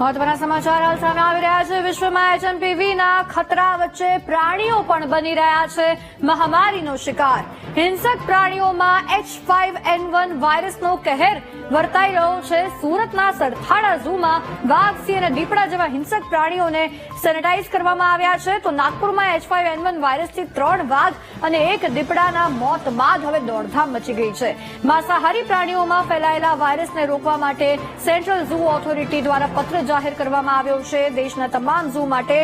મહત્વના સમાચાર હાલ સામે આવી રહ્યા છે. વિશ્વમાં એચએમપીવીના ખતરા વચ્ચે પ્રાણીઓ પણ બની રહ્યા છે મહામારીનો શિકાર. હિંસક પ્રાણીઓમાં એચ ફાઇવ એન વન વાયરસનો કહેર વર્તાઈ રહ્યો છે. સુરતના સરથાણા ઝૂમાં વાઘ, સિંહ અને દીપડા જેવા હિંસક પ્રાણીઓને સેનેટાઈઝ કરવામાં આવ્યા છે. તો નાગપુરમાં એચ ફાઇવ એન વન વાયરસથી ત્રણ વાઘ અને એક દીપડાના મોત બાદ હવે દોડધામ મચી ગઈ છે. માંસાહારી પ્રાણીઓમાં ફેલાયેલા વાયરસને રોકવા માટે સેન્ટ્રલ ઝૂ ઓથોરિટી દ્વારા પત્ર જાહેર કરવામાં આવ્યો છે. દેશના તમામ ઝૂ માટે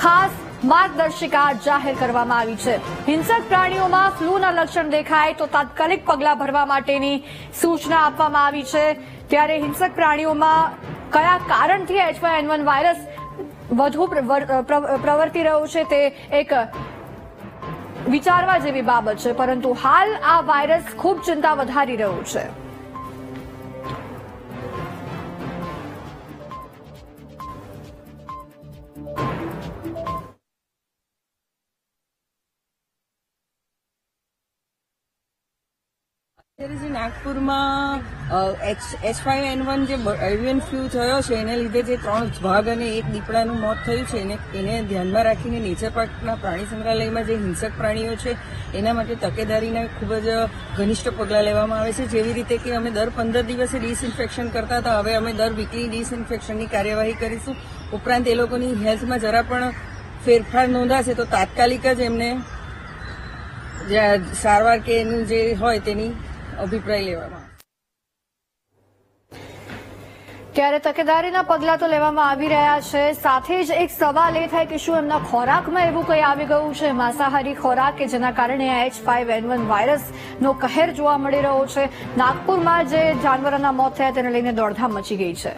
ખાસ માર્ગદર્શિકા જાહેર કરવામાં આવી છે. હિંસક પ્રાણીઓમાં ફ્લૂના લક્ષણ દેખાય તો તાત્કાલિક પગલાં ભરવા માટેની સૂચના આપવામાં આવી છે. ત્યારે હિંસક પ્રાણીઓમાં કયા કારણથી એચ વન વાયરસ વધુ પ્રવર્તી રહ્યો છે તે એક વિચારવા જેવી બાબત છે. પરંતુ હાલ આ વાયરસ ખૂબ ચિંતા વધારી રહ્યો છે. Thank you. નાગપુરમાં એચ ફાઈવ એન વન જે એવિયન ફ્લૂ થયો છે, એને લીધે જે ત્રણ ભાગ અને એક દીપડાનું મોત થયું છે, એને એને ધ્યાનમાં રાખીને નેચર પાર્કના પ્રાણી સંગ્રહાલયમાં જે હિંસક પ્રાણીઓ છે, એના માટે તકેદારીના ખૂબ જ ઘનિષ્ઠ પગલાં લેવામાં આવે છે. જેવી રીતે કે અમે દર પંદર દિવસે ડિસઇન્ફેક્શન કરતા હતા, હવે અમે દર વીકલી ડિસઇન્ફેક્શનની કાર્યવાહી કરીશું. ઉપરાંત એ લોકોની હેલ્થમાં જરા પણ ફેરફાર નોંધાશે તો તાત્કાલિક જ એમને સારવાર કે એનું જે હોય તેની અભિપ્રાય લેવામાં ત્યારે તકેદારીના પગલાં તો લેવામાં આવી રહ્યા છે. સાથે જ એક સવાલ એ થાય કે શું એમના ખોરાકમાં એવું કંઈ આવી ગયું છે? માંસાહારી ખોરાક કે જેના કારણે આ એચ ફાઇવ એન વન વાયરસનો કહેર જોવા મળી રહ્યો છે? નાગપુરમાં જે જાનવરોના મોત થયા, તેને લઈને દોડધામ મચી ગઈ છે.